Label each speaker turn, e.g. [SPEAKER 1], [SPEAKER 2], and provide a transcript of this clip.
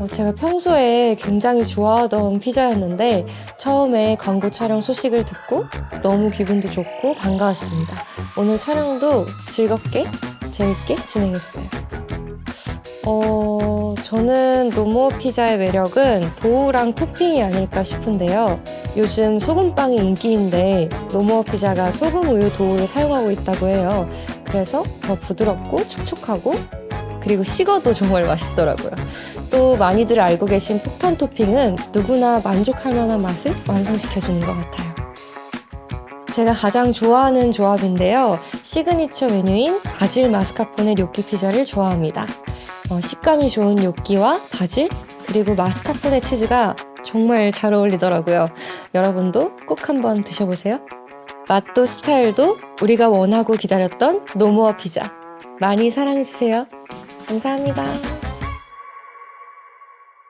[SPEAKER 1] 어, 제가 평소에 굉장히 좋아하던 피자였는데 처음에 광고 촬영 소식을 듣고 너무 기분도 좋고 반가웠습니다. 오늘 촬영도 즐겁게 재밌게 진행했어요. 어, 저는 노모 피자의 매력은 도우랑 토핑이 아닐까 싶은데요. 요즘 소금빵이 인기인데 노모 피자가 소금 우유 도우를 사용하고 있다고 해요. 그래서 더 부드럽고 촉촉하고 그리고 식어도 정말 맛있더라고요. 또 많이들 알고 계신 폭탄 토핑은 누구나 만족할 만한 맛을 완성시켜주는 것 같아요. 제가 가장 좋아하는 조합인데요. 시그니처 메뉴인 바질 마스카포네 뇨끼 피자를 좋아합니다. 어, 식감이 좋은 뇨끼와 바질 그리고 마스카포네 치즈가 정말 잘 어울리더라고요. 여러분도 꼭 한번 드셔보세요. 맛도 스타일도 우리가 원하고 기다렸던 노모어 피자 많이 사랑해주세요. 감사합니다.